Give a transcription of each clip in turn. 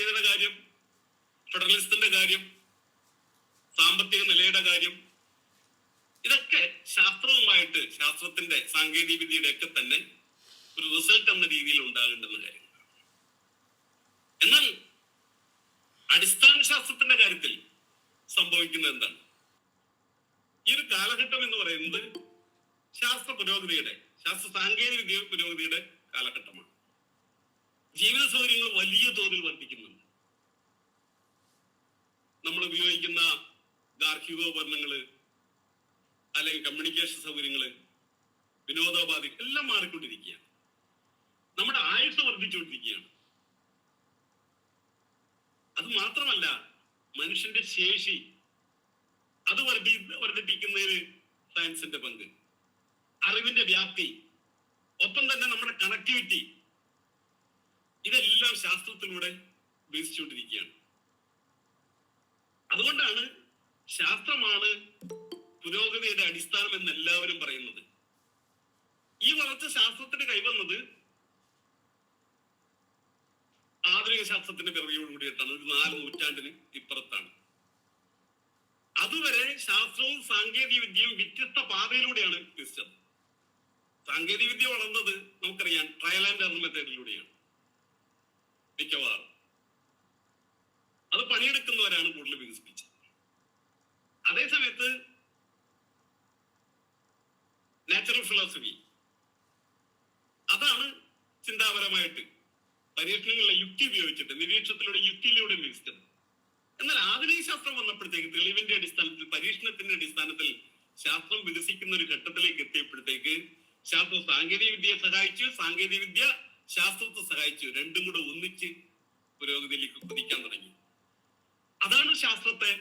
ദേശീയതയുടെ കാര്യം ഫെഡറലിസത്തിന്റെ കാര്യം സാമ്പത്തിക നിലയുടെ കാര്യം ഇതൊക്കെ ശാസ്ത്രവുമായിട്ട് ശാസ്ത്രത്തിന്റെ സാങ്കേതിക വിദ്യയുടെ ഒക്കെ തന്നെ ഒരു റിസൾട്ട് എന്ന രീതിയിൽ ഉണ്ടാകേണ്ടുന്ന കാര്യങ്ങളാണ്. എന്നാൽ അടിസ്ഥാന ശാസ്ത്രത്തിന്റെ കാര്യത്തിൽ സംഭവിക്കുന്നത് എന്താണ്? ഈ ഒരു കാലഘട്ടം എന്ന് പറയുന്നത് ശാസ്ത്ര പുരോഗതിയുടെ ശാസ്ത്ര സാങ്കേതിക വിദ്യ പുരോഗതിയുടെ കാലഘട്ടമാണ്. ജീവിത സൗകര്യങ്ങൾ വലിയ തോതിൽ വർദ്ധിക്കുന്നുണ്ട്. നമ്മൾ ഉപയോഗിക്കുന്ന ഗാർഹികോപകരണങ്ങൾ അല്ലെങ്കിൽ കമ്മ്യൂണിക്കേഷൻ സൗകര്യങ്ങൾ വിനോദോപാധി എല്ലാം മാറിക്കൊണ്ടിരിക്കുകയാണ്. നമ്മുടെ ആയുസ് വർദ്ധിച്ചുകൊണ്ടിരിക്കുകയാണ്. അത് മാത്രമല്ല മനുഷ്യന്റെ ശേഷി അത് വർദ്ധി വർദ്ധിപ്പിക്കുന്നതിന് സയൻസിന്റെ പങ്ക്. അറിവിന്റെ വ്യാപ്തി ഒപ്പം തന്നെ നമ്മുടെ കണക്ടിവിറ്റി ഇതെല്ലാം ശാസ്ത്രത്തിലൂടെ വികസിച്ചുകൊണ്ടിരിക്കുകയാണ് അതുകൊണ്ടാണ് ശാസ്ത്രമാണ് പുരോഗതിയുടെ അടിസ്ഥാനം എന്ന് എല്ലാവരും പറയുന്നത്. ഈ വളർച്ച ശാസ്ത്രത്തിന് കൈവന്നത് ആധുനിക ശാസ്ത്രത്തിന്റെ പിറവിയോട് കൂടിയിട്ടാണ് ഒരു നാല് നൂറ്റാണ്ടിന് ഇപ്പുറത്താണ്. അതുവരെ ശാസ്ത്രവും സാങ്കേതിക വിദ്യയും വ്യത്യസ്ത പാതയിലൂടെയാണ് വികസിച്ചത് സാങ്കേതിക വിദ്യ വളർന്നത് നമുക്കറിയാം. ട്രയൽ ആൻഡ് എറർ മെത്തേഡിലൂടെയാണ് മിക്കവാറും. അത് പണിയെടുക്കുന്നവരാണ് കൂടുതൽ വികസിപ്പിച്ചത്. അതേസമയത്ത് നാച്ചുറൽ ഫിലോസഫി അതാണ് ചിന്താപരമായിട്ട് പരീക്ഷണങ്ങളിലെ യുക്തി ഉപയോഗിച്ചിട്ട് നിരീക്ഷണത്തിലൂടെ യുക്തിയിലൂടെ വികസിച്ചത്. എന്നാൽ ആധുനിക ശാസ്ത്രം വന്നപ്പോഴത്തേക്ക് തെളിവിന്റെ അടിസ്ഥാനത്തിൽ പരീക്ഷണത്തിന്റെ അടിസ്ഥാനത്തിൽ ശാസ്ത്രം വികസിക്കുന്ന ഒരു ഘട്ടത്തിലേക്ക് എത്തിയപ്പോഴത്തേക്ക് ശാസ്ത്രം സാങ്കേതിക വിദ്യയെ സഹായിച്ചു സാങ്കേതിക വിദ്യ ശാസ്ത്രത്തെ സഹായിച്ചു. രണ്ടും കൂടെ ഒന്നിച്ച് പുരോഗതിയിലേക്ക് കുതിക്കാൻ തുടങ്ങി. അതാണ് ശാസ്ത്രത്തെ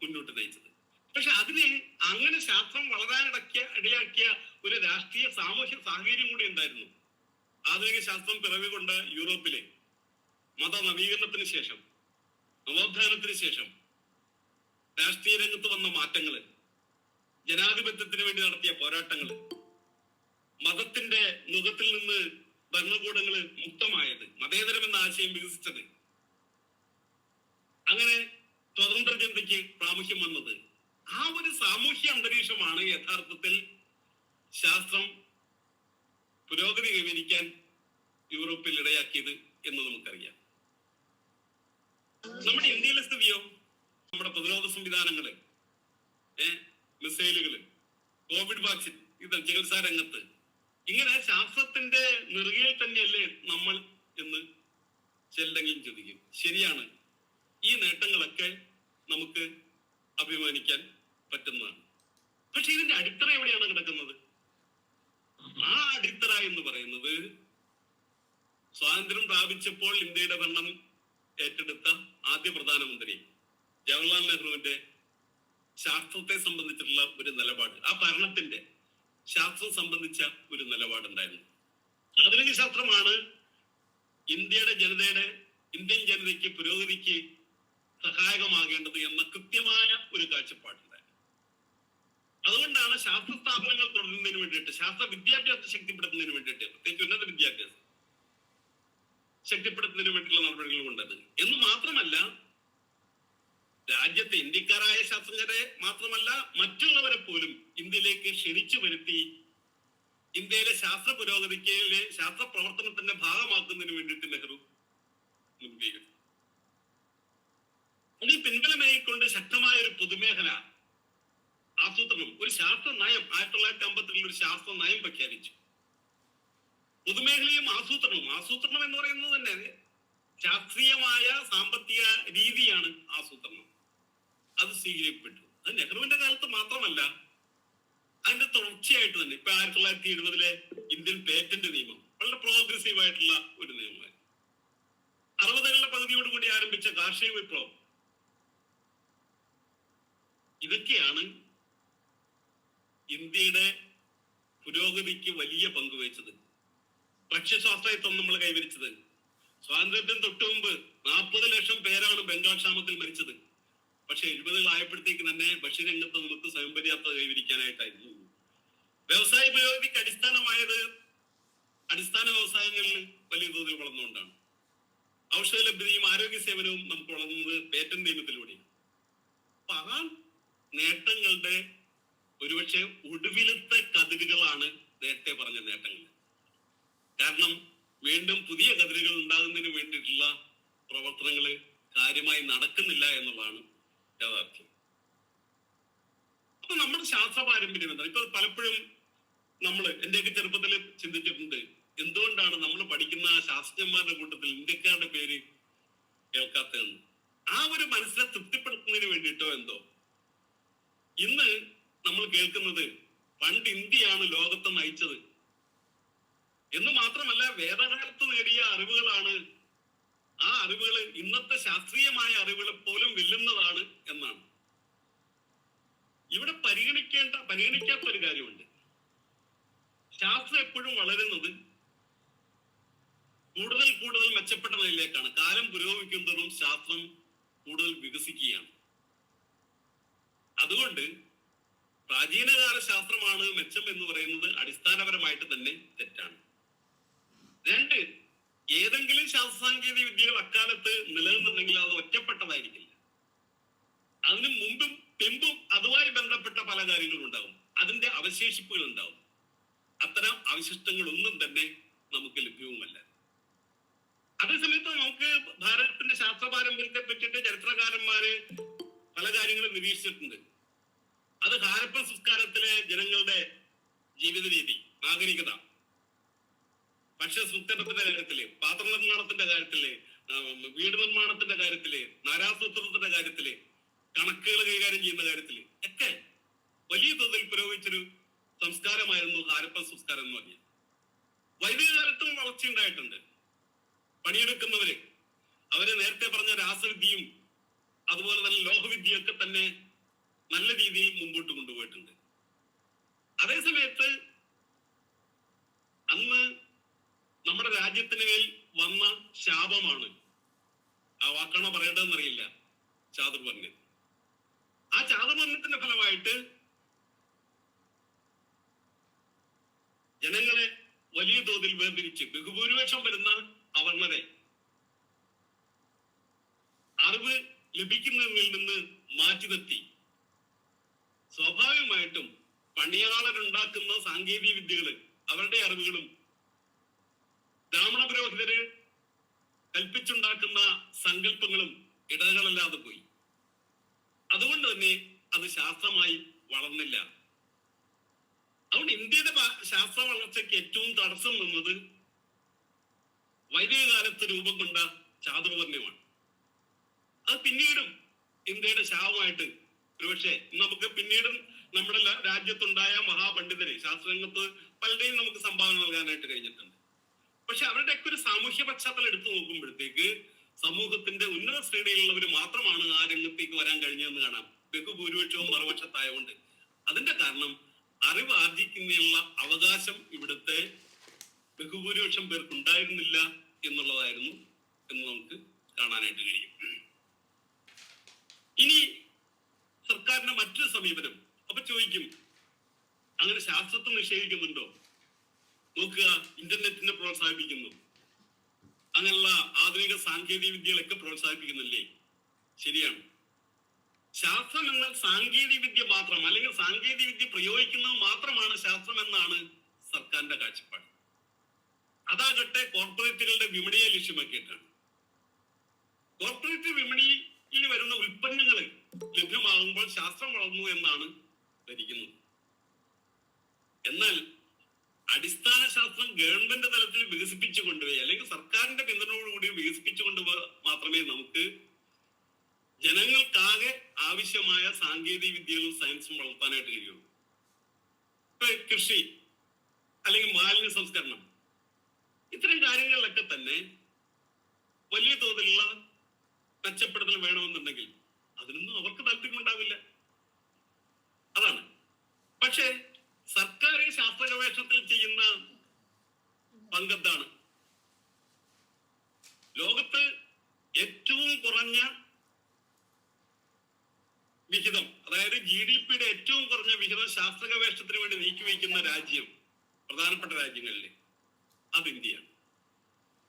മുന്നോട്ട് നയിച്ചത്. പക്ഷെ അതിനെ അങ്ങനെ ശാസ്ത്രം വളരാനിടക്കിയ ഇടയാക്കിയ ഒരു രാഷ്ട്രീയ സാമൂഹ്യ സാഹചര്യം കൂടി ഉണ്ടായിരുന്നു ആധുനിക ശാസ്ത്രം പിറവി കൊണ്ട് യൂറോപ്പിലെ മത നവീകരണത്തിന് ശേഷം നവോത്ഥാനത്തിന് ശേഷം രാഷ്ട്രീയ രംഗത്ത് വന്ന മാറ്റങ്ങൾ ജനാധിപത്യത്തിന് വേണ്ടി നടത്തിയ പോരാട്ടങ്ങൾ മതത്തിന്റെ മുഖത്തിൽ നിന്ന് ഭരണകൂടങ്ങൾ മുക്തമായത് മതേതരം എന്ന ആശയം വികസിച്ചത്. അങ്ങനെ സ്വതന്ത്ര ചിന്തയ്ക്ക് പ്രാമുഖ്യം വന്നത് ആ ഒരു സാമൂഹ്യ അന്തരീക്ഷമാണ് യഥാർത്ഥത്തിൽ ശാസ്ത്രം പുരോഗതി കൈവരിക്കാൻ യൂറോപ്പിൽ ഇടയാക്കിയത് എന്ന് നമുക്കറിയാം. നമ്മുടെ ഇന്ത്യയിലെ സ്ഥിതിയോ? നമ്മുടെ പ്രതിരോധ സംവിധാനങ്ങൾ ഏഹ് മിസൈലുകൾ കോവിഡ് വാക്സിൻ ഇത് ചികിത്സാ രംഗത്ത് ഇങ്ങനെ ശാസ്ത്രത്തിന്റെ നെറുകയിൽ തന്നെയല്ലേ നമ്മൾ എന്ന് ചെല്ലെങ്കിലും ചോദിക്കും. ശരിയാണ്. ഈ നേട്ടങ്ങളൊക്കെ നമുക്ക് അഭിമാനിക്കാൻ പറ്റുന്നതാണ്. പക്ഷെ ഇതിന്റെ അടിത്തറ എവിടെയാണ് കിടക്കുന്നത്? ആ അടിത്തറ എന്ന് പറയുന്നത് സ്വാതന്ത്ര്യം പ്രാപിച്ചപ്പോൾ ഇന്ത്യയുടെ ഭരണം ഏറ്റെടുത്ത ആദ്യ പ്രധാനമന്ത്രി ജവഹർലാൽ നെഹ്റുവിന്റെ ശാസ്ത്രത്തെ സംബന്ധിച്ചിട്ടുള്ള ഒരു നിലപാട്. ആ ഭരണത്തിന്റെ ശാസ്ത്രം സംബന്ധിച്ച ഒരു നിലപാടുണ്ടായിരുന്നു. ആധുനിക ശാസ്ത്രമാണ് ഇന്ത്യയുടെ ജനതയുടെ ഇന്ത്യൻ ജനതയ്ക്ക് പുരോഗതിക്ക് സഹായകമാകേണ്ടത് എന്ന കൃത്യമായ ഒരു കാഴ്ചപ്പാടുണ്ടായിരുന്നു. അതുകൊണ്ടാണ് ശാസ്ത്ര സ്ഥാപനങ്ങൾ തുടരുന്നതിന് വേണ്ടിയിട്ട് ശാസ്ത്ര വിദ്യാഭ്യാസം ശക്തിപ്പെടുത്തുന്നതിന് വേണ്ടിയിട്ട് പ്രത്യേകിച്ച് ഉന്നത വിദ്യാഭ്യാസം ശക്തിപ്പെടുത്തുന്നതിന് വേണ്ടിയിട്ടുള്ള നടപടികൾ കൊണ്ടത്. എന്ന് മാത്രമല്ല രാജ്യത്തെ ഇന്ത്യക്കാരായ ശാസ്ത്രജ്ഞരെ മാത്രമല്ല മറ്റുള്ളവരെ പോലും ഇന്ത്യയിലേക്ക് ക്ഷണിച്ചു വരുത്തി ഇന്ത്യയിലെ ശാസ്ത്ര പുരോഗതിക്ക് ശാസ്ത്ര പ്രവർത്തനത്തിന്റെ ഭാഗമാക്കുന്നതിന് വേണ്ടിയിട്ട് നെഹ്റു മുൻകൈ അതിൽ ശക്തമായ ഒരു പൊതുമേഖല ആസൂത്രണം ഒരു ശാസ്ത്ര നയം ആയിരത്തി തൊള്ളായിരത്തി അമ്പത്തിരണ്ടിൽ ഒരു ശാസ്ത്ര നയം പ്രഖ്യാപിച്ചു. പൊതുമേഖലയും ആസൂത്രണവും. ആസൂത്രണം എന്ന് പറയുന്നത് തന്നെ ശാസ്ത്രീയമായ സാമ്പത്തിക രീതിയാണ് ആസൂത്രണം. അത് സ്വീകരിക്കപ്പെട്ടു. അത് നെഹ്റുവിന്റെ കാലത്ത് മാത്രമല്ല അതിന്റെ തുടർച്ചയായിട്ട് തന്നെ. ഇപ്പൊ ആയിരത്തി തൊള്ളായിരത്തി എഴുപതിലെ ഇന്ത്യൻ പേറ്റന്റ് നിയമം വളരെ പ്രോഗ്രസീവ് ആയിട്ടുള്ള ഒരു നിയമമായി അറുപതുകളുടെ പകുതിയോടുകൂടി ആരംഭിച്ച കാർഷിക വിപ്ലവം. ഇതൊക്കെയാണ് ഇന്ത്യയുടെ പുരോഗതിക്ക് വലിയ പങ്ക് വഹിച്ചത്. ഭക്ഷ്യശാസ്ത്രത്വം നമ്മൾ കൈവരിച്ചത്. സ്വാതന്ത്ര്യത്തിന് തൊട്ടു മുമ്പ് നാൽപ്പത് ലക്ഷം പേരാണ് ബംഗാൾ ക്ഷാമത്തിൽ മരിച്ചത്. പക്ഷെ എഴുപതുകളായപ്പോഴത്തേക്ക് തന്നെ ഭക്ഷ്യരംഗത്ത് നമുക്ക് സ്വയം പര്യാപ്തത കൈവരിക്കാനായിട്ടായിരുന്നു. വ്യവസായ പുരോഗതിക്ക് അടിസ്ഥാനമായത് അടിസ്ഥാന വ്യവസായങ്ങളിൽ വലിയ തോതിൽ വളർന്നുകൊണ്ടാണ്. ഔഷധ ലഭ്യതയും ആരോഗ്യ സേവനവും നമുക്ക് വളർന്നത് പേറ്റന്റ് നിയമത്തിലൂടെയാണ്. അപ്പൊ ആ നേട്ടങ്ങളുടെ ഒരുപക്ഷെ ഒടുവിലത്തെ കതിരുകളാണ് നേരത്തെ പറഞ്ഞ നേട്ടങ്ങൾ. കാരണം വീണ്ടും പുതിയ കതിരുകൾ ഉണ്ടാകുന്നതിന് വേണ്ടിയിട്ടുള്ള പ്രവർത്തനങ്ങൾ കാര്യമായി നടക്കുന്നില്ല എന്നുള്ളതാണ് യാഥാർത്ഥ്യം അപ്പൊ നമ്മുടെ ശാസ്ത്ര പാരമ്പര്യം എന്താണ്? ഇപ്പൊ പലപ്പോഴും നമ്മൾ എന്റെയൊക്കെ ചെറുപ്പത്തിൽ ചിന്തിച്ചിട്ടുണ്ട് എന്തുകൊണ്ടാണ് നമ്മൾ പഠിക്കുന്ന ശാസ്ത്രജ്ഞന്മാരുടെ കൂട്ടത്തിൽ ഇന്ത്യക്കാരുടെ പേര് കേൾക്കാത്തതെന്ന്? ആ ഒരു മനസ്സിനെ തൃപ്തിപ്പെടുത്തുന്നതിന് വേണ്ടിയിട്ടോ എന്തോ? ഇന്ന് നമ്മൾ കേൾക്കുന്നത് പണ്ട് ഇന്ത്യയാണ് ലോകത്തെ നയിച്ചത്. എന്ന് മാത്രമല്ല വേദകാലത്ത് നേടിയ അറിവുകളാണ് ആ അറിവുകൾ ഇന്നത്തെ ശാസ്ത്രീയമായ അറിവുകൾ പോലും വെല്ലുന്നതാണ് എന്നാണ്. ഇവിടെ പരിഗണിക്കേണ്ട പരിഗണിക്കാത്ത ഒരു കാര്യമുണ്ട്. ശാസ്ത്രം എപ്പോഴും വളരുന്നത് കൂടുതൽ കൂടുതൽ മെച്ചപ്പെട്ട നിലയിലേക്കാണ്. കാലം പുരോഗമിക്കുന്നതും ശാസ്ത്രം കൂടുതൽ വികസിക്കുകയാണ്. അതുകൊണ്ട് പ്രാചീനകാല ശാസ്ത്രമാണ് മെച്ചം എന്ന് പറയുന്നത് അടിസ്ഥാനപരമായിട്ട് തന്നെ തെറ്റാണ്. രണ്ട് ഏതെങ്കിലും ശാസ്ത്ര സാങ്കേതിക വിദ്യകൾ അക്കാലത്ത് നിലനിന്നുണ്ടെങ്കിൽ അത് ഒറ്റപ്പെട്ടതായിരിക്കില്ല. അതിന് മുമ്പും പിമ്പും അതുമായി ബന്ധപ്പെട്ട പല കാര്യങ്ങളും ഉണ്ടാവും. അതിന്റെ അവശേഷിപ്പുകൾ ഉണ്ടാവും. അത്തരം അവശിഷ്ടങ്ങളൊന്നും തന്നെ നമുക്ക് ലഭ്യവുമല്ല അതേസമയത്ത് നമുക്ക് ഭാരതത്തിന്റെ ശാസ്ത്ര പാരമ്പര്യത്തെ പറ്റിയിട്ട് ചരിത്രകാരന്മാര് പല കാര്യങ്ങളും നിരീക്ഷിച്ചിട്ടുണ്ട്. അത് ഹാരപ്പൻ സംസ്കാരത്തിലെ ജനങ്ങളുടെ ജീവിത രീതി നാഗരികത. ഭക്ഷ്യസംസ്കരണത്തിന്റെ കാര്യത്തിൽ പാത്ര നിർമ്മാണത്തിന്റെ കാര്യത്തിൽ വീട് നിർമ്മാണത്തിന്റെ കാര്യത്തിൽ നാരാസൂത്രത്തിന്റെ കാര്യത്തിൽ കണക്കുകൾ കൈകാര്യം ചെയ്യുന്ന കാര്യത്തിൽ ഒക്കെ വലിയ തോതിൽ പുരോഗമിച്ചൊരു സംസ്കാരമായിരുന്നു ഹാരപ്പൻ സംസ്കാരം എന്ന് പറഞ്ഞാൽ. വൈദിക കാലത്തും വളർച്ച ഉണ്ടായിട്ടുണ്ട്. പണിയെടുക്കുന്നവര് അവർ നേരത്തെ പറഞ്ഞ രാസവിദ്യയും അതുപോലെ തന്നെ ലോഹവിദ്യയൊക്കെ തന്നെ നല്ല രീതിയിൽ മുമ്പോട്ട് കൊണ്ടുപോയിട്ടുണ്ട്. അതേസമയത്ത് അന്ന് നമ്മുടെ രാജ്യത്തിന് മേൽ വന്ന ശാപമാണ്. ആ വാക്കാണോ പറയേണ്ടതെന്നറിയില്ല. ചാതുർവർണ്യം ആ ചാതുർവർണത്തിന്റെ ഫലമായിട്ട് ജനങ്ങളെ വലിയ തോതിൽ വേർതിരിച്ച് ബഹുഭൂരിപക്ഷം വരുന്ന അവർണരെ അറിവ് ലഭിക്കുന്നതിൽ നിന്ന് മാറ്റി നിർത്തി സ്വാഭാവികമായിട്ടും പണിയാളരുണ്ടാക്കുന്ന സാങ്കേതിക വിദ്യകൾ അവരുടെ അറിവുകളും ബ്രാഹ്മണ പുരോഹിതര് കൽപ്പിച്ചുണ്ടാക്കുന്ന സങ്കല്പങ്ങളും ഇടകളല്ലാതെ പോയി. അതുകൊണ്ട് തന്നെ അത് ശാസ്ത്രമായി വളർന്നില്ല. അതുകൊണ്ട് ഇന്ത്യയുടെ ശാസ്ത്ര വളർച്ചയ്ക്ക് ഏറ്റവും തടസ്സം നിന്നത് വൈദിക കാലത്ത് രൂപം കൊണ്ട ചാതുർവർണ്യമാണ്. അത് പിന്നീടും ഇന്ത്യയുടെ ശാപമായിട്ട് ഒരുപക്ഷെ നമുക്ക് പിന്നീടും നമ്മുടെ രാജ്യത്തുണ്ടായ മഹാപണ്ഡിതരെ ശാസ്ത്രരംഗത്ത് പലരെയും നമുക്ക് സംഭാവന നൽകാനായിട്ട് കഴിഞ്ഞിട്ടുണ്ട്. പക്ഷെ അവരുടെയൊക്കെ ഒരു സാമൂഹ്യ പശ്ചാത്തലം എടുത്തു നോക്കുമ്പോഴത്തേക്ക് സമൂഹത്തിന്റെ ഉന്നത ശ്രേണിയിലുള്ളവർ മാത്രമാണ് ആ രംഗത്തേക്ക് വരാൻ കഴിഞ്ഞതെന്ന് കാണാം. ബഹുഭൂരിപക്ഷവും മറുപക്ഷത്തായതുകൊണ്ട് അതിന്റെ കാരണം അറിവ് ആർജിക്കുന്നതിനുള്ള അവകാശം ഇവിടുത്തെ ബഹുഭൂരിപക്ഷം പേർക്ക് ഉണ്ടായിരുന്നില്ല എന്നുള്ളതായിരുന്നു എന്ന് നമുക്ക് കാണാനായിട്ട് കഴിയും. ഇനി സർക്കാരിന്റെ മറ്റൊരു സമീപനം. അപ്പൊ ചോദിക്കും അങ്ങനെ ശാസ്ത്രത്തെ നിഷേധിക്കുന്നുണ്ടോ? നോക്കുക ഇന്റർനെറ്റിനെ പ്രോത്സാഹിപ്പിക്കുന്നു. അങ്ങനെയുള്ള ആധുനിക സാങ്കേതിക വിദ്യകളൊക്കെ പ്രോത്സാഹിപ്പിക്കുന്നില്ലേ? ശരിയാണ്. ശാസ്ത്രം എന്നാൽ സാങ്കേതിക വിദ്യ മാത്രം അല്ലെങ്കിൽ സാങ്കേതിക വിദ്യ പ്രയോഗിക്കുന്നത് മാത്രമാണ് ശാസ്ത്രം എന്നാണ് സർക്കാരിന്റെ കാഴ്ചപ്പാട്. അതാകട്ടെ കോർപ്പറേറ്റുകളുടെ വിപണിയെ ലക്ഷ്യമാക്കിയിട്ടാണ്. കോർപ്പറേറ്റ് വിപണിയിൽ വരുന്ന ഉൽപ്പന്നങ്ങൾ ലഭ്യമാകുമ്പോൾ ശാസ്ത്രം വളർന്നു എന്നാണ് ധരിക്കുന്നത്. എന്നാൽ അടിസ്ഥാന ശാസ്ത്രം ഗവൺമെന്റ് തലത്തിൽ വികസിപ്പിച്ചു കൊണ്ടുപോയി അല്ലെങ്കിൽ സർക്കാരിന്റെ പിന്തുണയോടുകൂടി വികസിപ്പിച്ചു കൊണ്ടുപോയി മാത്രമേ നമുക്ക് ജനങ്ങൾക്കാകെ ആവശ്യമായ സാങ്കേതിക വിദ്യകളും സയൻസും വളർത്താനായിട്ട് കഴിയുള്ളൂ. ഇപ്പൊ കൃഷി അല്ലെങ്കിൽ മാലിന്യ സംസ്കരണം ഇത്തരം കാര്യങ്ങളിലൊക്കെ തന്നെ വലിയ തോതിലുള്ള മെച്ചപ്പെടുത്തൽ വേണമെന്നുണ്ടെങ്കിൽ അതിനൊന്നും അവർക്ക് താല്പര്യം ഉണ്ടാവില്ല അതാണ്. പക്ഷേ സർക്കാർ ഈ ശാസ്ത്ര ഗവേഷണത്തിൽ ചെയ്യുന്ന പങ്കത്താണ് ലോകത്ത് ഏറ്റവും കുറഞ്ഞ വിഹിതം അതായത് ജി ഡി പിയുടെ ഏറ്റവും കുറഞ്ഞ വിഹിതം ശാസ്ത്ര ഗവേഷണത്തിന് വേണ്ടി നീക്കിവെക്കുന്ന രാജ്യം പ്രധാനപ്പെട്ട രാജ്യങ്ങളിൽ അത് ഇന്ത്യയാണ്.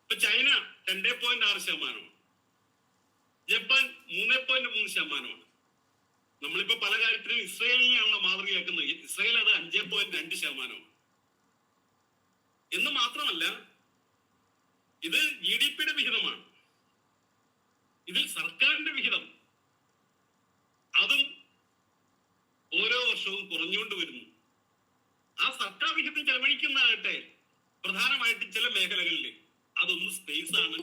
ഇപ്പൊ ചൈന രണ്ടേ പോയിന്റ് ആറ് ശതമാനമാണ്. ജപ്പാൻ മൂന്നേ പോയിന്റ് മൂന്ന് ശതമാനമാണ്. നമ്മളിപ്പോ പല കാര്യത്തിലും ഇസ്രയേലിനെയാണല്ലോ മാതൃകയാക്കുന്നത് ഇസ്രയേൽ അത് അഞ്ചേ പോയിന്റ് രണ്ട് ശതമാനമാണ്. എന്ന് മാത്രമല്ല ഇത് ജി ഡി പിയുടെ വിഹിതമാണ്. ഇതിൽ സർക്കാരിന്റെ വിഹിതം. അതും ഓരോ വർഷവും കുറഞ്ഞുകൊണ്ട് വരുന്നു. ആ സർക്കാർ വിഹിതം ചെലവഴിക്കുന്നതാകട്ടെ പ്രധാനമായിട്ട് ചില മേഖലകളിൽ അതൊന്ന് സ്പേസ് ആണ്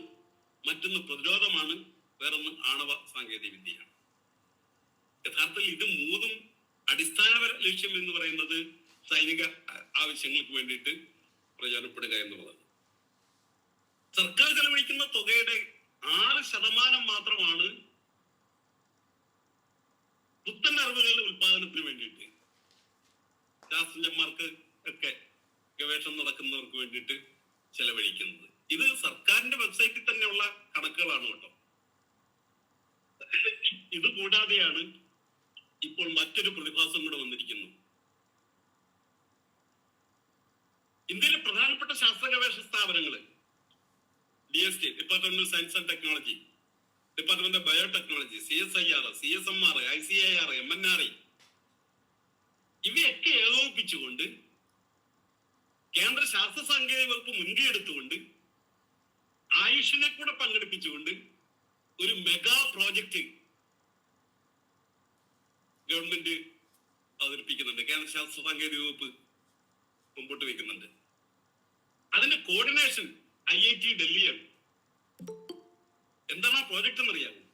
മറ്റൊന്ന് പ്രതിരോധമാണ് വേറൊന്ന് ആണവ സാങ്കേതിക വിദ്യയാണ് യഥാർത്ഥത്തിൽ ഇത് മൂന്നും അടിസ്ഥാനപര ലക്ഷ്യം എന്ന് പറയുന്നത് സൈനിക ആവശ്യങ്ങൾക്ക് വേണ്ടിയിട്ട് പ്രയോജനപ്പെടുക എന്നുള്ളതാണ്. സർക്കാർ ചെലവഴിക്കുന്ന തുകയുടെ ആറ് ശതമാനം മാത്രമാണ് പുത്തൻ അറിവുകളുടെ ഉത്പാദനത്തിന് വേണ്ടിയിട്ട്. ശാസ്ത്രജ്ഞന്മാർക്ക് ഒക്കെ ഗവേഷണം നടക്കുന്നവർക്ക് വേണ്ടിയിട്ട് ചെലവഴിക്കുന്നത്. ഇത് സർക്കാരിന്റെ വെബ്സൈറ്റിൽ തന്നെയുള്ള കണക്കുകളാണ് കേട്ടോ. ഇത് കൂടാതെയാണ് ഇപ്പോൾ മറ്റൊരു പ്രതിഭാസം കൂടെ വന്നിരിക്കുന്നു. ഇന്ത്യയിലെ പ്രധാനപ്പെട്ട ശാസ്ത്ര ഗവേഷണ സ്ഥാപനങ്ങൾ D S T department of science and technology department of biotechnology C S I R C S M R I C I R M N R I ഇവയൊക്കെ ഏകോപിപ്പിച്ചുകൊണ്ട് കേന്ദ്ര ശാസ്ത്ര സാങ്കേതിക വകുപ്പ് മുൻകൈ എടുത്തുകൊണ്ട് ആയുഷിനെ കൂടെ പങ്കെടുപ്പിച്ചുകൊണ്ട് ഒരു മെഗാ പ്രോജക്റ്റ് ഗവൺമെന്റ് അവതരിപ്പിക്കുന്നുണ്ട്. കേന്ദ്ര ശാസ്ത്ര സാങ്കേതിക വകുപ്പ് മുമ്പോട്ട് വെക്കുന്നുണ്ട്. അതിന്റെ കോർഡിനേഷൻ ഐ ഐ ടി ഡൽഹിയാണ്. എന്താണ് ആ പ്രോജക്റ്റ് എന്നറിയാമോ?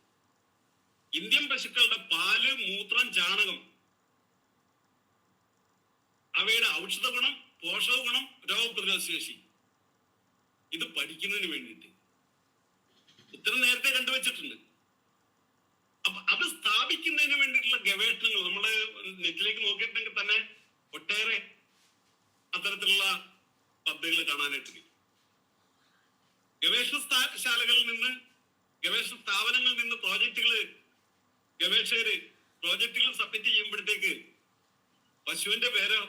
ഇന്ത്യൻ പശുക്കളുടെ പാൽ മൂത്രം ചാണകം. അവയുടെ ഔഷധ ഗുണം പോഷക ഗുണം രോഗപ്രതിരോധ ശേഷി ഇത് പഠിക്കുന്നതിന് വേണ്ടിയിട്ട്. ഉത്തരം നേരത്തെ കണ്ടുവച്ചിട്ടുണ്ട്. അപ്പൊ അത് സ്ഥാപിക്കുന്നതിന് വേണ്ടിയിട്ടുള്ള ഗവേഷണങ്ങൾ നമ്മൾ നെറ്റിലേക്ക് നോക്കിയിട്ടുണ്ടെങ്കിൽ തന്നെ ഒട്ടേറെ അത്തരത്തിലുള്ള പദ്ധതികൾ കാണാനായിട്ട് ഗവേഷണ ശാലകളിൽ നിന്ന് ഗവേഷണ സ്ഥാപനങ്ങളിൽ നിന്ന് പ്രോജക്റ്റുകൾ ഗവേഷകര് പ്രോജക്റ്റുകൾ സബ്മിറ്റ് ചെയ്യുമ്പോഴത്തേക്ക് പശുവിന്റെ പേരോ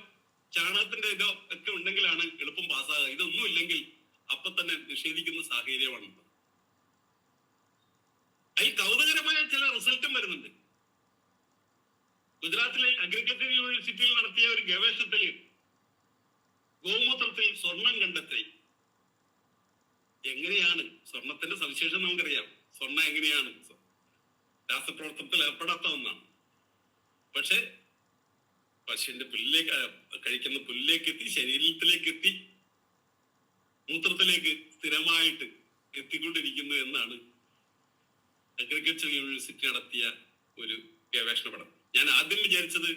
ചാണകത്തിന്റെ ഇതോ ഒക്കെ ഉണ്ടെങ്കിലാണ് എളുപ്പം പാസ്സാകുക. ഇതൊന്നും ഇല്ലെങ്കിൽ അപ്പൊ തന്നെ നിഷേധിക്കുന്ന സാഹചര്യമാണ് അതിൽ കൗതുകരമായ ചില റിസൾട്ടും വരുന്നുണ്ട്. ഗുജറാത്തിലെ അഗ്രികൾച്ചർ യൂണിവേഴ്സിറ്റിയിൽ നടത്തിയ ഒരു ഗവേഷണത്തിൽ ഗോമൂത്രത്തിൽ സ്വർണം കണ്ടെത്തി. എങ്ങനെയാണ്? സ്വർണത്തിന്റെ സവിശേഷം നമുക്കറിയാം. സ്വർണം എങ്ങനെയാണ്? രാസപ്രവർത്തനത്തിൽ ഏർപ്പെടാത്ത ഒന്നാണ്. പക്ഷെ പശുവിന്റെ പുല്ലിലേക്ക് കഴിക്കുന്ന പുല്ലിലേക്ക് എത്തി ശരീരത്തിലേക്ക് എത്തി മൂത്രത്തിലേക്ക് സ്ഥിരമായിട്ട് എത്തിക്കൊണ്ടിരിക്കുന്നു എന്നാണ് അഗ്രികൾച്ചർ യൂണിവേഴ്സിറ്റി നടത്തിയ ഒരു ഗവേഷണ പഠനം ഞാൻ ആദ്യം വിചാരിച്ചത്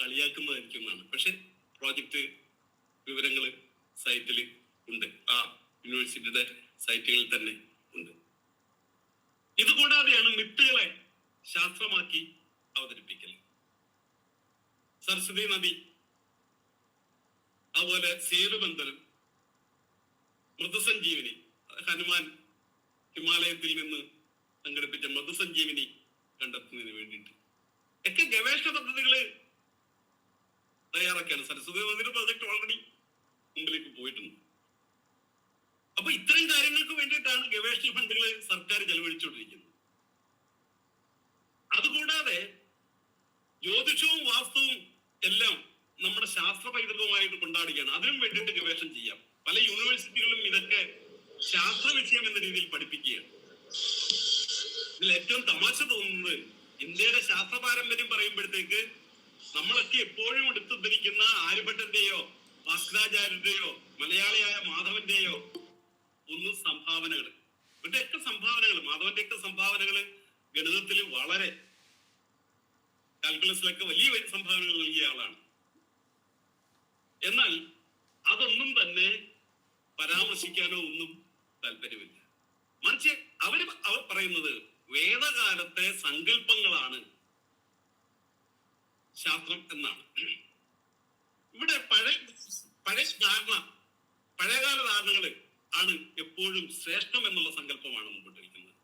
കളിയാക്കുന്നതായിരിക്കും എന്നാണ്. പക്ഷെ പ്രോജക്റ്റ് വിവരങ്ങൾ സൈറ്റിൽ ഉണ്ട്. ആ യൂണിവേഴ്സിറ്റിയുടെ സൈറ്റുകളിൽ തന്നെ ഉണ്ട്. ഇതുകൂടാതെയാണ് മിത്തുകളെ ശാസ്ത്രമാക്കി അവതരിപ്പിക്കൽ സരസ്വതി നദി അതുപോലെ സേതുബന്ധനം മൃതസഞ്ജീവനി ഹനുമാൻ ഹിമാലയത്തിൽ നിന്ന് സംഘടിപ്പിച്ച മധുസഞ്ജീവിനി കണ്ടെത്തുന്നതിന് വേണ്ടിയിട്ട്. ഒക്കെ ഗവേഷണ പദ്ധതികൾ തയ്യാറാക്കിയാണ്. സരസ്വതി നദിയുടെ പ്രോജക്ട് ഓൾറെഡി മുമ്പിലേക്ക് പോയിട്ടുണ്ട്. അപ്പൊ ഇത്തരം കാര്യങ്ങൾക്ക് വേണ്ടിയിട്ടാണ് ഗവേഷണ ഫണ്ടുകൾ സർക്കാർ ചെലവഴിച്ചുകൊണ്ടിരിക്കുന്നത്. അതുകൂടാതെ ജ്യോതിഷവും വാസ്തുവും എല്ലാം നമ്മുടെ ശാസ്ത്ര പൈതൃകവുമായിട്ട് കൊണ്ടാടുകയാണ് അതിനും വേണ്ടിയിട്ട് ഗവേഷണം ചെയ്യാം. പല യൂണിവേഴ്സിറ്റികളിലും ഇതൊക്കെ ശാസ്ത്ര വിഷയം എന്ന രീതിയിൽ പഠിപ്പിക്കുകയാണ്. ഇതിൽ ഏറ്റവും തമാശ തോന്നുന്നത് ഇന്ത്യയുടെ ശാസ്ത്ര പാരമ്പര്യം പറയുമ്പോഴത്തേക്ക് നമ്മളൊക്കെ എപ്പോഴും എടുത്തുദ്ധരിക്കുന്ന ആര്യഭട്ടന്റെയോ ഭാസ്കരാചാര്യന്റെയോ മലയാളിയായ മാധവന്റെയോ ഒന്നും സംഭാവനകൾ ഇവരുടെയൊക്കെ സംഭാവനകൾ മാധവന്റെയൊക്കെ സംഭാവനകൾ ഗണിതത്തിൽ വളരെ കാൽക്കുലസിലൊക്കെ വലിയ വലിയ സംഭാവനകൾ നൽകിയ ആളാണ്. എന്നാൽ അതൊന്നും തന്നെ പരാമർശിക്കാനോ ഒന്നും താല്പര്യമില്ല. മറിച്ച് അവർ അവർ പറയുന്നത് വേദകാലത്തെ സങ്കല്പങ്ങളാണ് ശാസ്ത്രം എന്നാണ്. ഇവിടെ പഴയ പഴയ ധാരണ പഴയകാല ധാരണകൾ ആണ് എപ്പോഴും ശ്രേഷ്ഠം എന്നുള്ള സങ്കല്പമാണ് മുമ്പോട്ടിരിക്കുന്നത്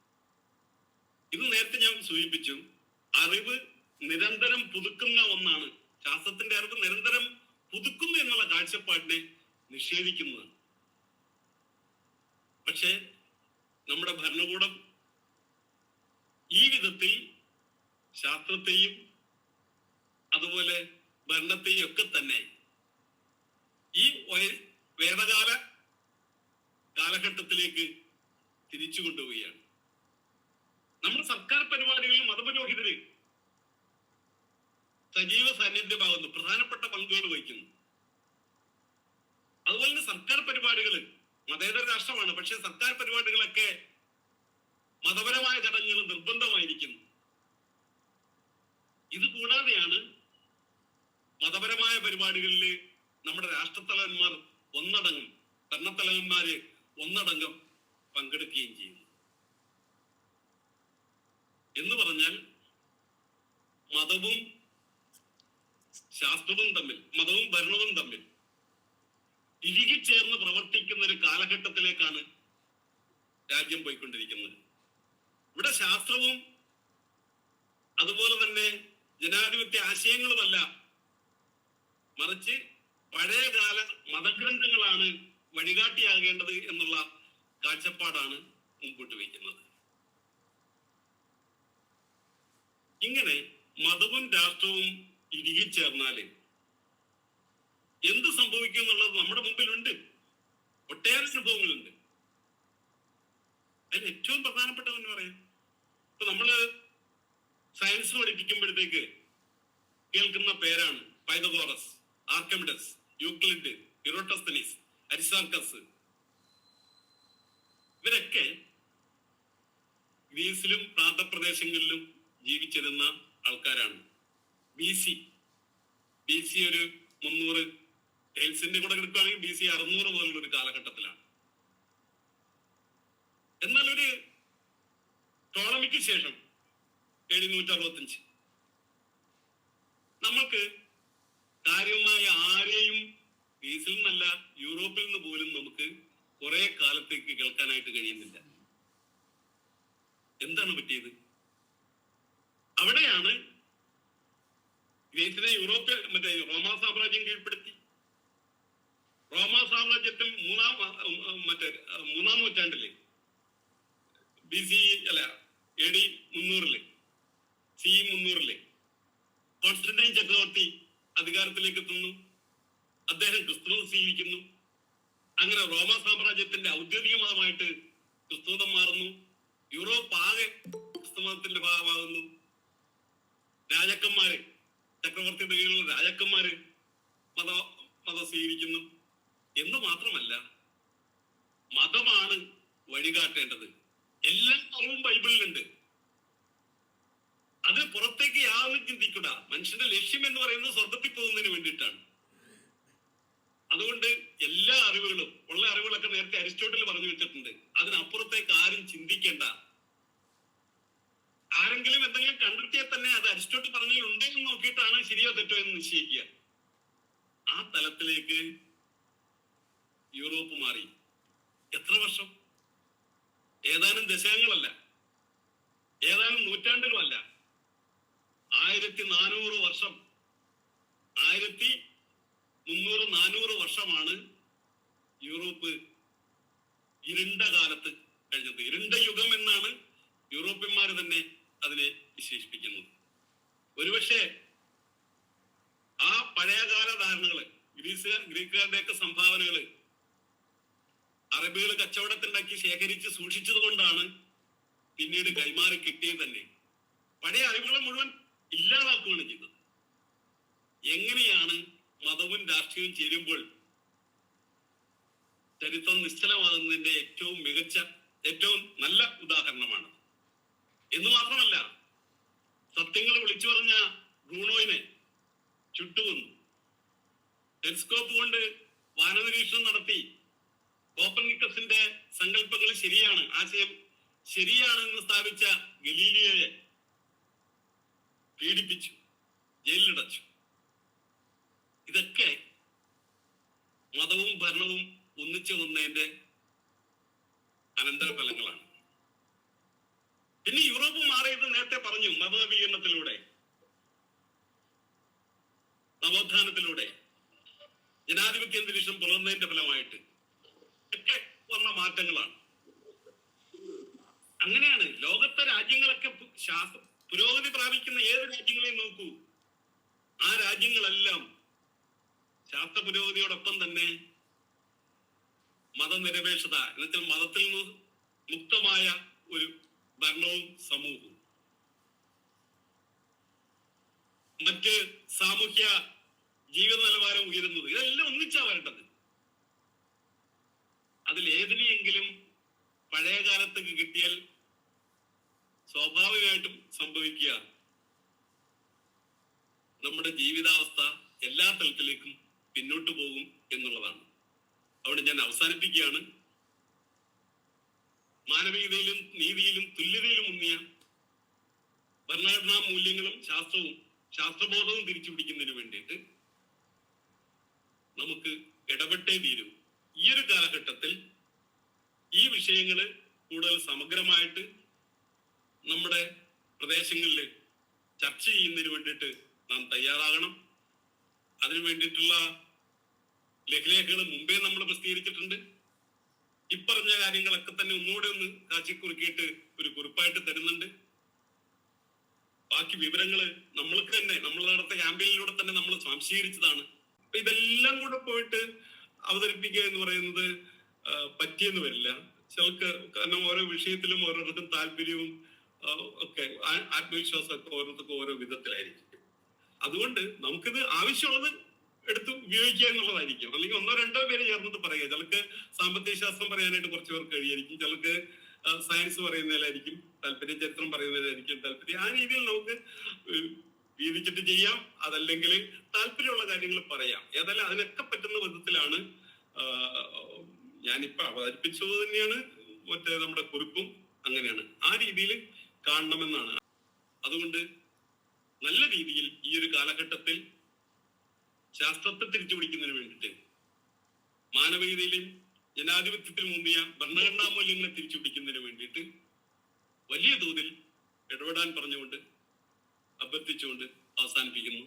ഇത് നേരത്തെ ഞാൻ സൂചിപ്പിച്ചു അറിവ് നിരന്തരം പുതുക്കുന്ന ഒന്നാണ്. ശാസ്ത്രത്തിന്റെ അറിവ് നിരന്തരം പുതുക്കുന്നു എന്നുള്ള കാഴ്ചപ്പാടിനെ നിഷേധിക്കുന്നതാണ്. പക്ഷെ നമ്മുടെ ഭരണകൂടം ഈ വിധത്തിൽ ശാസ്ത്രത്തെയും അതുപോലെ ഭരണത്തെയും ഒക്കെ തന്നെ ഈ വേദകാല കാലഘട്ടത്തിലേക്ക് തിരിച്ചു കൊണ്ടുപോവുകയാണ്. നമ്മുടെ സർക്കാർ പരിപാടികളിൽ മതപുരോഹിതര് സജീവ സാന്നിധ്യമാകുന്നു പ്രധാനപ്പെട്ട പങ്കുകൾ വഹിക്കുന്നു. അതുപോലെ തന്നെ സർക്കാർ പരിപാടികൾ മതേതര രാഷ്ട്രമാണ്. പക്ഷെ സർക്കാർ പരിപാടികളൊക്കെ മതപരമായ ചടങ്ങുകൾ നിർബന്ധമായിരിക്കുന്നു. ഇത് കൂടാതെയാണ് മതപരമായ പരിപാടികളിൽ നമ്മുടെ രാഷ്ട്രത്തലവന്മാർ ഒന്നടങ്കം ഭരണത്തലവന്മാര് ഒന്നടങ്കം പങ്കെടുക്കുകയും ചെയ്യുന്നു. എന്ന് പറഞ്ഞാൽ മതവും ശാസ്ത്രവും തമ്മിൽ മതവും ഭരണവും തമ്മിൽ ഇഴുകിച്ചേർന്ന് പ്രവർത്തിക്കുന്ന ഒരു കാലഘട്ടത്തിലേക്കാണ് രാജ്യം പോയിക്കൊണ്ടിരിക്കുന്നത്. ഇവിടെ ശാസ്ത്രവും അതുപോലെ തന്നെ ജനാധിപത്യ ആശയങ്ങളുമല്ല. മറിച്ച് പഴയകാല മതഗ്രന്ഥങ്ങളാണ് വഴികാട്ടിയാകേണ്ടത് എന്നുള്ള കാഴ്ചപ്പാടാണ് മുമ്പോട്ട് വയ്ക്കുന്നത്. ഇങ്ങനെ മതവും രാഷ്ട്രവും ഇഴുകിച്ചേർന്നാൽ എന്ത് സംഭവിക്കും എന്നുള്ളത് നമ്മുടെ മുമ്പിലുണ്ട്. ഒട്ടേറെ സംഭവങ്ങളുണ്ട്. അതിൽ ഏറ്റവും പ്രധാനപ്പെട്ടതെന്ന് പറയാം. ഇപ്പൊ നമ്മൾ സയൻസ് പഠിപ്പിക്കുമ്പോഴത്തേക്ക് കേൾക്കുന്ന പേരാണ് പൈതഗോറസ് ആർക്കമിഡസ് യൂക്ലിഡ് ഇറോട്ടസ്തനീസ് അരിസാർക്കസ്. ഇവരൊക്കെ ഗ്രീസിലും പ്രാന്തപ്രദേശങ്ങളിലും ജീവിച്ചിരുന്ന ആൾക്കാരാണ്. B C. ബി സി ഒരു മുന്നൂറ് എൽസിന്റെ കൂടെ എടുക്കുകയാണെങ്കിൽ ബി സി അറുന്നൂറ് പോലുള്ള ഒരു കാലഘട്ടത്തിലാണ്. എന്നാൽ ഒരു ടോളമിക്ക് ശേഷം എഴുന്നൂറ്റി അറുപത്തഞ്ച് നമുക്ക് കാര്യമായ ആരെയും ഗ്രീസിൽ നിന്നല്ല യൂറോപ്പിൽ നിന്ന് പോലും നമുക്ക് കുറെ കാലത്തേക്ക് കേൾക്കാനായിട്ട് കഴിയുന്നില്ല. എന്താണ് പറ്റിയത്? അവിടെയാണ് ഗ്രീസിനെ യൂറോപ്യ മറ്റേ റോമാ സാമ്രാജ്യം കീഴ്പ്പെടുത്തി. റോമാ സാമ്രാജ്യത്തിൽ മൂന്നാം മറ്റേ മൂന്നാം നൂറ്റാണ്ടിൽ ബി സി അല്ല എ ഡി മുന്നൂറിൽ സി മുന്നൂറിൽ കോൺസ്റ്റന്റൈൻ ചക്രവർത്തി അധികാരത്തിലേക്ക് എത്തുന്നു. അദ്ദേഹം ക്രിസ്തുമതം സ്വീകരിക്കുന്നു. അങ്ങനെ റോമ സാമ്രാജ്യത്തിന്റെ ഔദ്യോഗിക മതമായിട്ട് ക്രിസ്തുമതം മാറുന്നു. യൂറോപ്പ് ആകെ ക്രിസ്തുമതത്തിന്റെ ഭാഗമാകുന്നു. രാജാക്കന്മാര് ചക്രവർത്തിയുടെ കീഴിലുള്ള രാജാക്കന്മാര് മത മതം സ്വീകരിക്കുന്നു. എന്ന് മാത്രമല്ല മതമാണ് വഴികാട്ടേണ്ടത്. എല്ലാ അറിവും ബൈബിളിലുണ്ട്. അത് പുറത്തേക്ക് യാതൊന്നും ചിന്തിക്കുക മനുഷ്യന്റെ ലക്ഷ്യം എന്ന് പറയുന്നത് സ്വർഗത്തിൽ പോകുന്നതിന് വേണ്ടിയിട്ടാണ്. അതുകൊണ്ട് എല്ലാ അറിവുകളും ഉള്ള അറിവുകളൊക്കെ നേരത്തെ അരിസ്റ്റോട്ടിൽ പറഞ്ഞു വെച്ചിട്ടുണ്ട്. അതിനപ്പുറത്തേക്ക് ആരും ചിന്തിക്കേണ്ട. ആരെങ്കിലും എന്തെങ്കിലും കണ്ടെത്തിയാൽ തന്നെ അത് അരിസ്റ്റോട്ടിൽ പറഞ്ഞതിൽ ഉണ്ടെങ്കിൽ നോക്കിയിട്ടാണ് ശരിയോ തെറ്റോ എന്ന് നിശ്ചയിക്കുക. ആ തലത്തിലേക്ക് യൂറോപ്പ് മാറി. എത്ര വർഷം? ഏതാനും ദശകങ്ങളല്ല. ഏതാനും നൂറ്റാണ്ടുകളല്ല. ആയിരത്തി നാനൂറ് വർഷം. ആയിരത്തി മുന്നൂറ് നാനൂറ് വർഷമാണ് യൂറോപ്പ് ഇരുണ്ട കാലത്ത് കഴിഞ്ഞത്. ഇരുണ്ട യുഗം എന്നാണ് യൂറോപ്യന്മാർ തന്നെ അതിനെ വിശേഷിപ്പിക്കുന്നത്. ഒരുപക്ഷെ ആ പഴയകാല ധാരണകൾ ഗ്രീസുകാർ ഗ്രീക്കുകാരുടെയൊക്കെ സംഭാവനകൾ അറബികൾ കച്ചവടത്തിണ്ടാക്കി ശേഖരിച്ച് സൂക്ഷിച്ചത് കൊണ്ടാണ് പിന്നീട് കൈമാറി കിട്ടിയത് തന്നെ. പഴയ അറിവുകളെ മുഴുവൻ ഇല്ലാതാക്കുകയാണ് ചെയ്തത്. എങ്ങനെയാണ് മതവും രാഷ്ട്രീയവും ചേരുമ്പോൾ ചരിത്രം നിശ്ചലമാകുന്നതിന്റെ ഏറ്റവും മികച്ച ഏറ്റവും നല്ല ഉദാഹരണമാണ്. എന്ന് മാത്രമല്ല സത്യങ്ങൾ വിളിച്ചു പറഞ്ഞ ബ്രൂണോയിനെ ചുട്ടുകൊന്നു. ടെലിസ്കോപ്പ് കൊണ്ട് വാനനിരീക്ഷണം നടത്തി കോപ്പർനിക്കസിന്റെ സങ്കല്പങ്ങൾ ശരിയാണ്. ആശയം ശരിയാണെന്ന് സ്ഥാപിച്ച ഗലീലിയയെ പീഡിപ്പിച്ചു ജയിലിലടച്ചു. ഇതൊക്കെ മതവും ഭരണവും ഒന്നിച്ചു വന്നതിന്റെ അനന്തരഫലങ്ങളാണ്. പിന്നെ യൂറോപ്പ് മാറിയത് നേരത്തെ പറഞ്ഞു മതനവീകരണത്തിലൂടെ നവോത്ഥാനത്തിലൂടെ. ജനാധിപത്യ അന്തരീക്ഷം പുലർന്നതിന്റെ ഫലമായിട്ട്. ഒക്കെ വന്ന മാറ്റങ്ങളാണ്. അങ്ങനെയാണ് ലോകത്തെ രാജ്യങ്ങളൊക്കെ ശാസ്ത്ര പുരോഗതി പ്രാപിക്കുന്ന ഏത് രാജ്യങ്ങളെയും നോക്കൂ. ആ രാജ്യങ്ങളെല്ലാം ശാസ്ത്ര പുരോഗതിയോടൊപ്പം തന്നെ മതനിരപേക്ഷത എന്നുവെച്ചാൽ മതത്തിൽ നിന്ന് മുക്തമായ ഒരു ഭരണവും സമൂഹവും. മറ്റ് സാമൂഹ്യ ജീവിത നിലവാരം ഉയരുന്നത് ഇതെല്ലാം ഒന്നിച്ചാ വരേണ്ടത്. അതിൽ ഏതിനെയെങ്കിലും പഴയ കാലത്തേക്ക് കിട്ടിയാൽ സ്വാഭാവികമായിട്ടും സംഭവിക്കുക. നമ്മുടെ ജീവിതാവസ്ഥ എല്ലാ തലത്തിലേക്കും പിന്നോട്ട് പോകും എന്നുള്ളതാണ്. അവിടെ ഞാൻ അവസാനിപ്പിക്കുകയാണ്. മാനവികതയിലും നീതിയിലും തുല്യതയിലും മുന്നിയ ഭരണഘടനാ മൂല്യങ്ങളും ശാസ്ത്രവും ശാസ്ത്രബോധവും തിരിച്ചു പിടിക്കുന്നതിന് വേണ്ടിയിട്ട് നമുക്ക് ഇടപെട്ടേ തീരൂ. ഈ ഒരു കാലഘട്ടത്തിൽ ഈ വിഷയങ്ങൾ കൂടുതൽ സമഗ്രമായിട്ട് നമ്മുടെ പ്രദേശങ്ങളിൽ ചർച്ച ചെയ്യുന്നതിന് വേണ്ടിയിട്ട് നാം തയ്യാറാകണം. അതിനു വേണ്ടിയിട്ടുള്ള ലഘുലേഖകൾ മുമ്പേ നമ്മൾ പ്രസിദ്ധീകരിച്ചിട്ടുണ്ട്. ഇപ്പറഞ്ഞ കാര്യങ്ങളൊക്കെ തന്നെ ഒന്നുകൂടെ ഒന്ന് കാച്ചി കാച്ചിക്കുറുക്കിയിട്ട് ഒരു കുറിപ്പായിട്ട് തരുന്നുണ്ട്. ബാക്കി വിവരങ്ങൾ നമ്മൾക്ക് തന്നെ നമ്മൾ നടത്തിയ ക്യാമ്പയിനിലൂടെ തന്നെ നമ്മൾ സ്വാംശീകരിച്ചതാണ്. അപ്പൊ ഇതെല്ലാം കൂടെ പോയിട്ട് അവതരിപ്പിക്കുക എന്ന് പറയുന്നത് പറ്റിയെന്ന് വരില്ല. ചിലർക്ക് കാരണം ഓരോ വിഷയത്തിലും ഓരോരുത്തർക്കും താല്പര്യവും ഒക്കെ ആത്മവിശ്വാസമൊക്കെ ഓരോരുത്തർക്കും ഓരോ വിധത്തിലായിരിക്കും. അതുകൊണ്ട് നമുക്കിത് ആവശ്യമുള്ളത് എടുത്ത് ഉപയോഗിക്കുക എന്നുള്ളതായിരിക്കും. അല്ലെങ്കിൽ ഒന്നോ രണ്ടോ പേര് ചേർന്നിട്ട് പറയുക. ചിലർക്ക് സാമ്പത്തിക ശാസ്ത്രം പറയാനായിട്ട് കുറച്ച് പേർക്ക് കഴിയായിരിക്കും. ചിലർക്ക് സയൻസ് പറയുന്നതിലായിരിക്കും താല്പര്യം ചരിത്രം പറയുന്നതിലായിരിക്കും താല്പര്യം. ആ രീതിയിൽ നമുക്ക് വീതിച്ചിട്ട് ചെയ്യാം. അതല്ലെങ്കിൽ താല്പര്യമുള്ള കാര്യങ്ങൾ പറയാം. ഏതായാലും അതിനൊക്കെ പറ്റുന്ന വിധത്തിലാണ് ഞാനിപ്പോ അവതരിപ്പിച്ചത് തന്നെയാണ്. മറ്റേ നമ്മുടെ കുറിപ്പും അങ്ങനെയാണ്. ആ രീതിയിൽ കാണണമെന്നാണ്. അതുകൊണ്ട് നല്ല രീതിയിൽ ഈ ഒരു കാലഘട്ടത്തിൽ ശാസ്ത്രത്തെ തിരിച്ചു പിടിക്കുന്നതിന് വേണ്ടിയിട്ട് മാനവികതയിലും ജനാധിപത്യത്തിൽ മുന്തിയ ഭരണഘടനാ മൂല്യങ്ങളെ തിരിച്ചു പിടിക്കുന്നതിന് വേണ്ടിയിട്ട് വലിയ തോതിൽ ഇടപെടാൻ പറഞ്ഞുകൊണ്ട് അഭ്യർത്ഥിച്ചുകൊണ്ട് അവസാനിപ്പിക്കുന്നു.